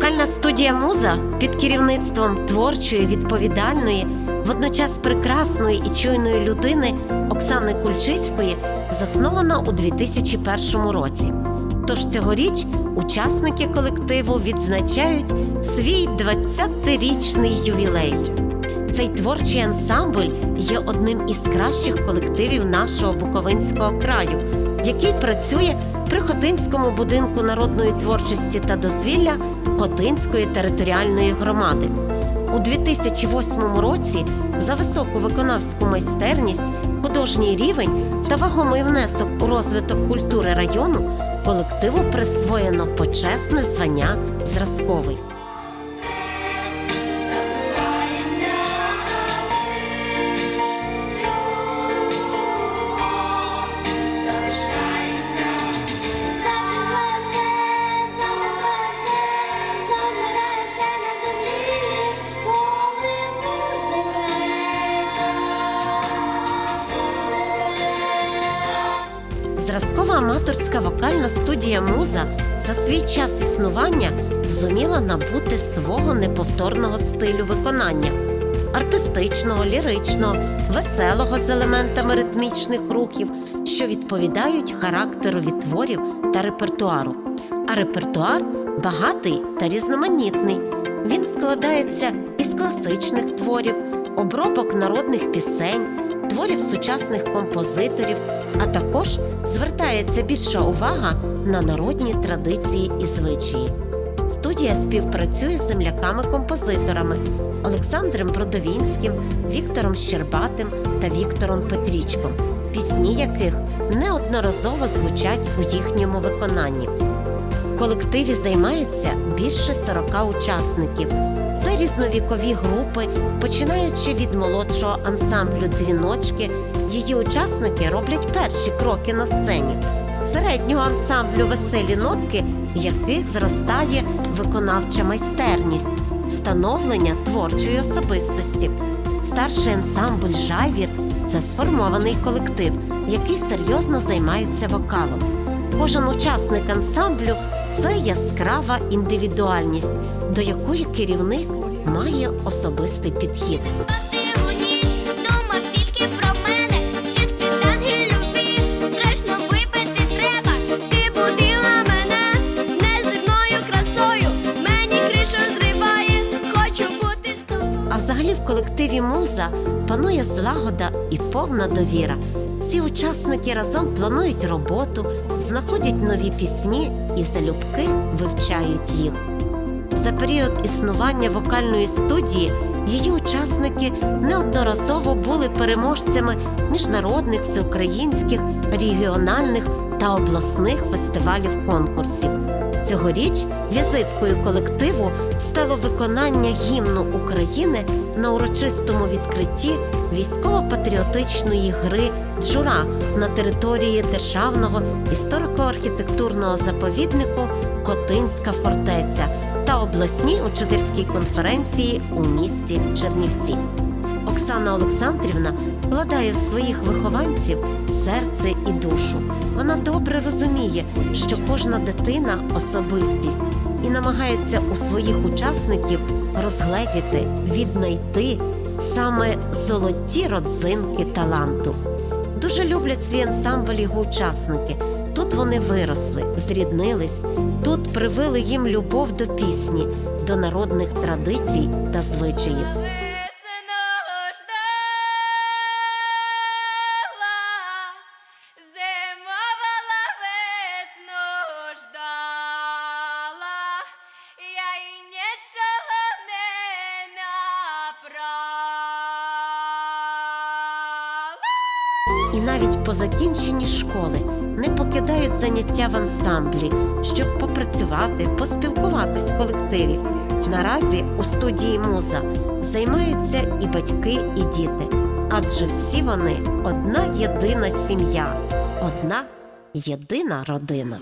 Вокальна студія Муза під керівництвом творчої, відповідальної, водночас прекрасної і чуйної людини Оксани Кульчицької заснована у 2001 році. Тож цьогоріч учасники колективу відзначають свій 20-річний ювілей. Цей творчий ансамбль є одним із кращих колективів нашого Буковинського краю, який працює при Хотинському будинку народної творчості та дозвілля Хотинської територіальної громади. У 2008 році за високу виконавську майстерність, художній рівень та вагомий внесок у розвиток культури району колективу присвоєно почесне звання зразковий. Зразкова аматорська вокальна студія Муза за свій час існування зуміла набути свого неповторного стилю виконання артистичного, ліричного, веселого з елементами ритмічних рухів, що відповідають характерові творів та репертуару. А репертуар багатий та різноманітний. Він складається із класичних творів, обробок народних пісень, творів сучасних композиторів, а також звертається більша увага на народні традиції і звичаї. Студія співпрацює з земляками-композиторами Олександром Бродовінським, Віктором Щербатим та Віктором Петрічком, пісні яких неодноразово звучать у їхньому виконанні. В колективі займається більше 40 учасників. Це різновікові групи, починаючи від молодшого ансамблю дзвіночки. Її учасники роблять перші кроки на сцені, середнього ансамблю веселі нотки, в яких зростає виконавча майстерність, становлення творчої особистості. Старший ансамбль Жайвір це сформований колектив, який серйозно займається вокалом. Кожен учасник ансамблю це яскрава індивідуальність, до якої керівник має особистий підхід. Взагалі в колективі Муза панує злагода і повна довіра. Всі учасники разом планують роботу, знаходять нові пісні і залюбки вивчають їх. За період існування вокальної студії її учасники неодноразово були переможцями міжнародних, всеукраїнських, регіональних та обласних фестивалів конкурсів. Цьогоріч візиткою колективу стало виконання гімну України на урочистому відкритті військово-патріотичної гри Джура на території державного історико-архітектурного заповіднику Котинська фортеця та обласній учительській конференції у місті Чернівці. Оксана Олександрівна вкладає в своїх вихованців серце і душу. Вона добре розуміє, що кожна дитина особистість і намагається у своїх учасників розгледіти, віднайти саме золоті родзинки таланту. Дуже люблять свій ансамбль його учасники. Тут вони виросли, зріднились, тут привили їм любов до пісні, до народних традицій та звичаїв. І навіть по закінченні школи не покидають заняття в ансамблі, щоб попрацювати, поспілкуватись в колективі. Наразі у студії Муза займаються і батьки, і діти, адже всі вони одна єдина сім'я, одна єдина родина.